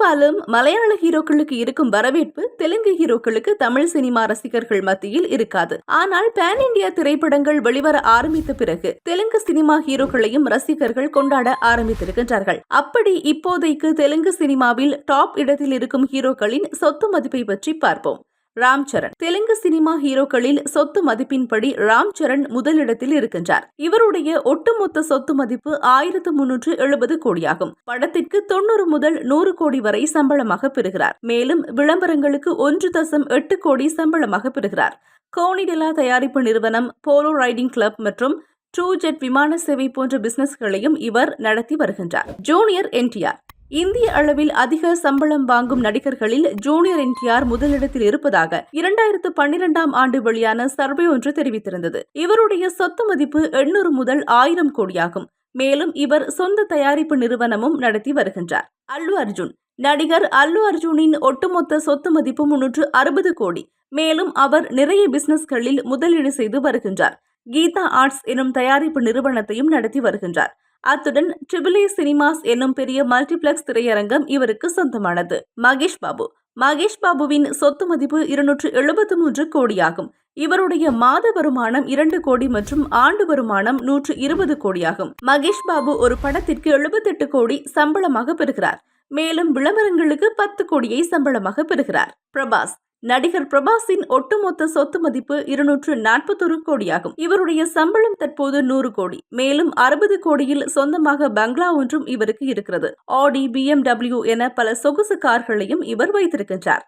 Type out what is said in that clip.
பெரும்பாலும் மலையாள ஹீரோக்களுக்கு இருக்கும் வரவேற்பு தெலுங்கு ஹீரோக்களுக்கு தமிழ் சினிமா ரசிகர்கள் மத்தியில் இருக்காது. ஆனால் பேன் இந்தியா திரைப்படங்கள் வெளிவர ஆரம்பித்த பிறகு தெலுங்கு சினிமா ஹீரோக்களையும் ரசிகர்கள் கொண்டாட ஆரம்பித்திருக்கின்றார்கள். அப்படி இப்போதைக்கு தெலுங்கு சினிமாவில் டாப் இடத்தில் இருக்கும் ஹீரோக்களின் சொத்து மதிப்பை பற்றி பார்ப்போம். ராம் சரண். தெலுங்கு சினிமா ஹீரோக்களில் சொத்து மதிப்பின்படி ராம் சரண் முதலிடத்தில் இருக்கின்றார். இவருடைய ஒட்டுமொத்த சொத்து மதிப்பு ஆயிரத்து முன்னூற்று எழுபது கோடியாகும். படத்திற்கு தொண்ணூறு முதல் நூறு கோடி வரை சம்பளமாக பெறுகிறார். மேலும் விளம்பரங்களுக்கு ஒன்று தசம் எட்டு கோடி சம்பளமாக பெறுகிறார். கோனிடெலா தயாரிப்பு நிறுவனம் போலோ ரைடிங் கிளப் மற்றும் ட்ரூ ஜெட் விமான சேவை போன்ற பிசினஸ்களையும் இவர் நடத்தி வருகின்றார். ஜூனியர் என்டிஆர் இந்திய அளவில் அதிக சம்பளம் வாங்கும் நடிகர்களில் ஜூனியர் என்டிஆர் முதலிடத்தில் இருப்பதாக இரண்டாயிரத்து பன்னிரெண்டாம் ஆண்டு வெளியான சர்வே ஒன்று தெரிவித்திருந்தது. இவருடைய சொத்து மதிப்பு எண்ணூறு முதல் ஆயிரம் கோடியாகும். மேலும் இவர் சொந்த தயாரிப்பு நிறுவனமும் நடத்தி வருகின்றார். அல்லு அர்ஜுன். நடிகர் அல்லு அர்ஜுனின் ஒட்டுமொத்த சொத்து மதிப்பு முன்னூற்று அறுபது கோடி. மேலும் அவர் நிறைய பிசினஸ்களில் முதலீடு செய்து வருகின்றார். கீதா ஆர்ட்ஸ் எனும் தயாரிப்பு நிறுவனத்தையும் நடத்தி வருகின்றார். அத்துடன் ட்ரிபிள் ஏ சினிமாஸ் என்னும் பெரிய மல்டிபிளெக்ஸ் திரையரங்கம் இவருக்கு சொந்தமானது. மகேஷ் பாபு. மகேஷ் பாபுவின் சொத்து மதிப்பு இருநூற்று எழுபத்து மூன்று கோடியாகும். இவருடைய மாத வருமானம் இரண்டு கோடி மற்றும் ஆண்டு வருமானம் நூற்று இருபது கோடியாகும். மகேஷ் பாபு ஒரு படத்திற்கு எழுபத்தெட்டு கோடி சம்பளமாக பெறுகிறார். மேலும் விளம்பரங்களுக்கு பத்து கோடியை சம்பளமாக பெறுகிறார். பிரபாஸ். நடிகர் பிரபாஸின் ஒட்டுமொத்த சொத்து மதிப்பு இருநூற்று நாற்பத்தொரு கோடியாகும். இவருடைய சம்பளம் தற்போது நூறு கோடி. மேலும் அறுபது கோடியில் சொந்தமாக பங்களா ஒன்றும் இவருக்கு இருக்கிறது. ஆடி பிஎம்டபிள்யூ என பல சொகுசு கார்களையும் இவர் வைத்திருக்கின்றார்.